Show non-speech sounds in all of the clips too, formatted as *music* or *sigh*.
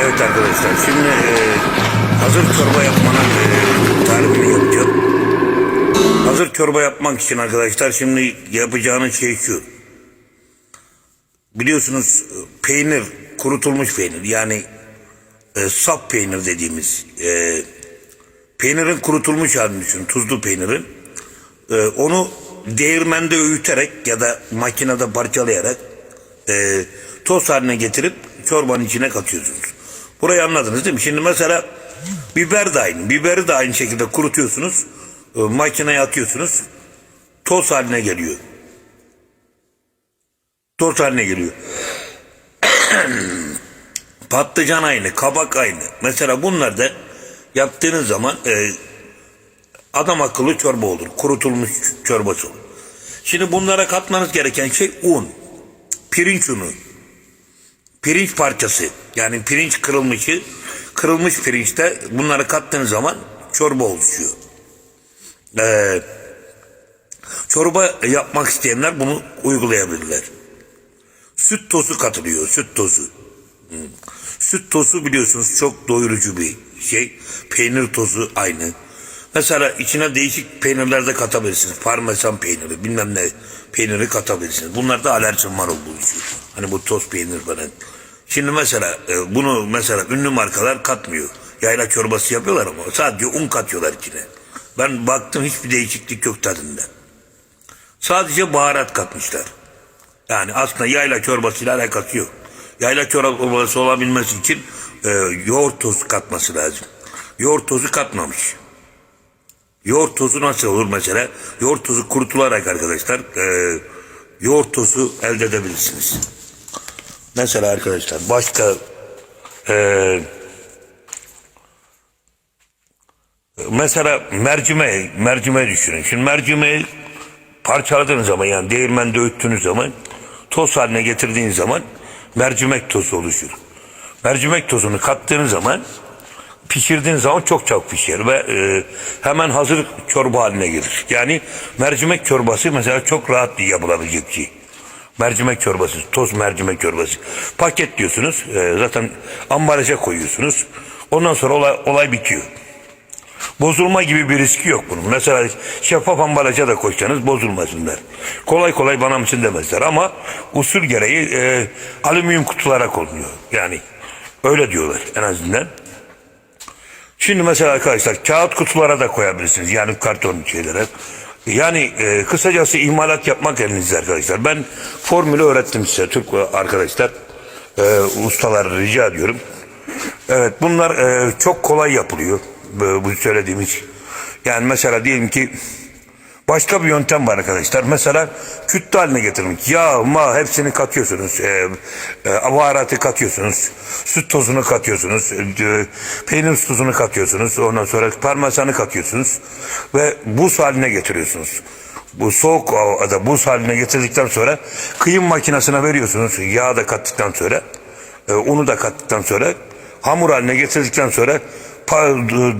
Evet arkadaşlar şimdi e, hazır çorba yapmanın e, tarifini yapacağım. Hazır çorba yapmak için arkadaşlar şimdi yapacağınız şey şu. Biliyorsunuz peynir kurutulmuş peynir yani e, saf peynir dediğimiz e, peynirin kurutulmuş halini düşün tuzlu peynirin. E, onu değirmende öğüterek ya da makinede parçalayarak e, toz haline getirip çorbanın içine katıyorsunuz. Burayı anladınız değil mi? Şimdi mesela biber de aynı. Biberi de aynı şekilde kurutuyorsunuz. E, makineye atıyorsunuz. Toz haline geliyor. Toz haline geliyor. *clears throat* Patlıcan aynı, kabak aynı. Mesela bunlar da yaptığınız zaman e, adam akıllı çorba olur. Kurutulmuş çorbası olur. Şimdi bunlara katmanız gereken şey un. Pirinç unu. Pirinç parçası. Yani pirinç kırılmışı. Kırılmış pirinçte bunları kattığınız zaman çorba oluşuyor. Ee, çorba yapmak isteyenler bunu uygulayabilirler. Süt tozu katılıyor. Süt tozu. Hmm. Süt tozu biliyorsunuz çok doyurucu bir şey. Peynir tozu aynı. Mesela içine değişik peynirler de katabilirsiniz. Parmesan peyniri, bilmem ne peyniri katabilirsiniz. Bunlarda alerjim var olduğu. Hani bu toz peynir falan. Şimdi mesela e, bunu mesela ünlü markalar katmıyor. Yayla çorbası yapıyorlar ama sadece un katıyorlar içine. Ben baktım hiçbir değişiklik yok tadında. Sadece baharat katmışlar. Yani aslında yayla çorbasıyla alakası yok. Yayla çorbası olabilmesi için e, yoğurt tozu katması lazım. Yoğurt tozu katmamış. Yoğurt tozu nasıl olur mesela? Yoğurt tozu kurutularak arkadaşlar e, yoğurt tozu elde edebilirsiniz. Mesela arkadaşlar başka e, mesela mercimeği, mercimeği düşünün. Şimdi mercimeği parçaladığınız zaman yani değirmende öğüttüğünüz zaman toz haline getirdiğiniz zaman mercimek tozu oluşur. Mercimek tozunu kattığınız zaman pişirdiğin zaman çok çabuk pişer ve e, hemen hazır çorba haline gelir. Yani mercimek çorbası mesela çok rahat yapılabilecek bir şey. Mercimek çorbası, toz mercimek çorbası. Paketliyorsunuz, e, zaten ambaraja koyuyorsunuz. Ondan sonra olay, olay bitiyor. Bozulma gibi bir riski yok bunun. Mesela şeffaf ambalaja da koysanız bozulmasınlar. Kolay kolay bana mısın demezler ama usul gereği e, alüminyum kutulara konuluyor. Yani öyle diyorlar en azından. Şimdi mesela arkadaşlar kağıt kutulara da koyabilirsiniz. Yani karton şeylere. Yani e, kısacası imalat yapmak elinizde arkadaşlar. Ben formülü öğrettim size Türk arkadaşlar. E, ustalar rica ediyorum. Evet bunlar e, çok kolay yapılıyor. Bu, bu söylediğimiz. Yani mesela diyelim ki Başka bir yöntem var arkadaşlar. Mesela kütle haline getirmek. Yağ, ma hepsini katıyorsunuz. E, e, baharatı katıyorsunuz. Süt tozunu katıyorsunuz. E, peynir tuzunu katıyorsunuz. Ondan sonra parmesanı katıyorsunuz. Ve buz haline getiriyorsunuz. Bu soğuk havada buz haline getirdikten sonra kıyım makinesine veriyorsunuz. Yağı da kattıktan sonra. E, unu da kattıktan sonra. Hamur haline getirdikten sonra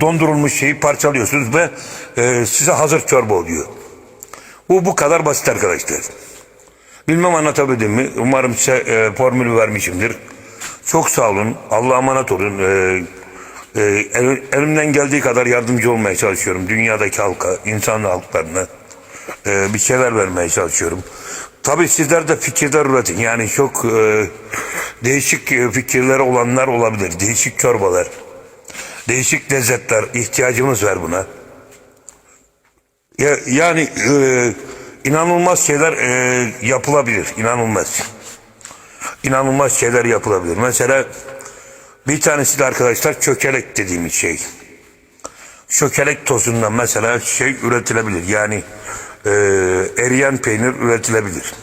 dondurulmuş şeyi parçalıyorsunuz ve e, size hazır çorba oluyor. Bu bu kadar basit arkadaşlar. Bilmem anlatabildim mi? Umarım size e, formülü vermişimdir. Çok sağ olun. Allah'a emanet olun. E, e, el, elimden geldiği kadar yardımcı olmaya çalışıyorum. Dünyadaki halka, insan halklarına e, bir şeyler vermeye çalışıyorum. Tabii sizler de fikirler üretin. Yani çok e, değişik fikirleri olanlar olabilir. Değişik çorbalar. Değişik lezzetler. ihtiyacımız var buna. Ya, yani e, inanılmaz şeyler e, yapılabilir. İnanılmaz. İnanılmaz şeyler yapılabilir. Mesela bir tanesi de arkadaşlar çökelek dediğimiz şey. Çökelek tozundan mesela şey üretilebilir. Yani e, eriyen peynir üretilebilir.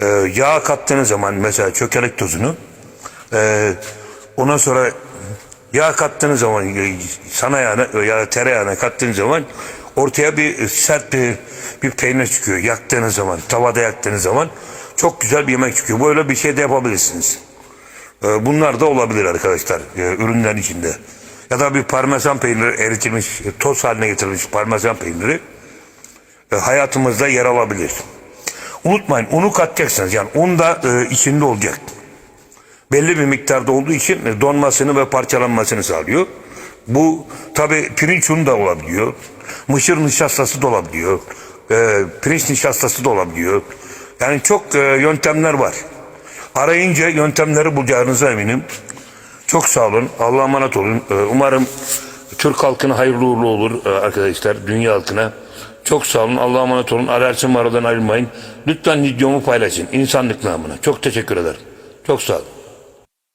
E, yağ kattığınız zaman mesela çökelek tozunu e, ondan sonra yağ kattığınız zaman e, sana yağına ya tereyağına kattığınız zaman ortaya bir sert bir, bir peynir çıkıyor. Yaktığınız zaman tavada yaktığınız zaman çok güzel bir yemek çıkıyor. Böyle bir şey de yapabilirsiniz. Ee, bunlar da olabilir arkadaşlar e, ürünlerin içinde. Ya da bir parmesan peyniri eritilmiş toz haline getirilmiş parmesan peyniri e, hayatımızda yer alabilir. Unutmayın unu katacaksınız. Yani un da e, içinde olacak. Belli bir miktarda olduğu için e, donmasını ve parçalanmasını sağlıyor. Bu tabi pirinç unu da olabiliyor. Mısır nişastası da olabiliyor. E, pirinç nişastası da olabiliyor. Yani çok e, yöntemler var. Arayınca yöntemleri bulacağınıza eminim. Çok sağ olun. Allah'a emanet olun. E, umarım Türk halkına hayırlı uğurlu olur e, arkadaşlar. Dünya halkına. Çok sağ olun. Allah'a emanet olun. Ararsın aradan ayrılmayın. Lütfen videomu paylaşın. İnsanlık namına. Çok teşekkür ederim. Çok sağ olun.